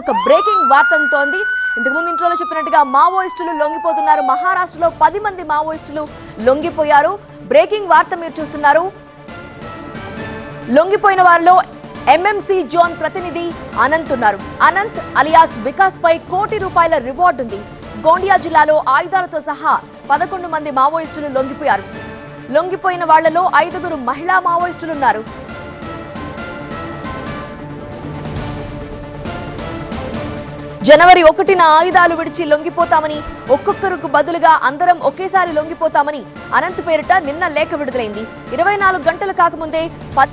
ఒక బ్రేకింగ్ వార్త అందుతోంది ఇంతకుముందు ఇంట్రోలో చెప్పినట్టుగా మావోయిస్టులు లొంగిపోతున్నారు. మహారాష్ట్రలో పది మంది మావోయిస్టులు లొంగిపోయారు. బ్రేకింగ్ వార్త మీరు చూస్తున్నారు. లొంగిపోయిన వారిలో ఎంఎంసీ జోన్ ప్రతినిధి అనంత్ ఉన్నారు. అనంత్ అలియాస్ వికాస్ పై కోటి రూపాయల రివార్డు ఉంది. గోండియా జిల్లాలో ఆయుధాలతో సహా పదకొండు మంది మావోయిస్టులు లొంగిపోయారు. లొంగిపోయిన వాళ్ళలో ఐదుగురు మహిళా మావోయిస్టులు జనవరి ఒకటిన ఆయుధాలు విడిచి లొంగిపోతామని ఒక్కొక్కరుకు బదులుగా అందరం ఒకేసారి లొంగిపోతామని అనంత్ పేరిట నిన్న లేఖ విడుదలైంది. ఇరవై నాలుగు గంటలు కాకముందే ప-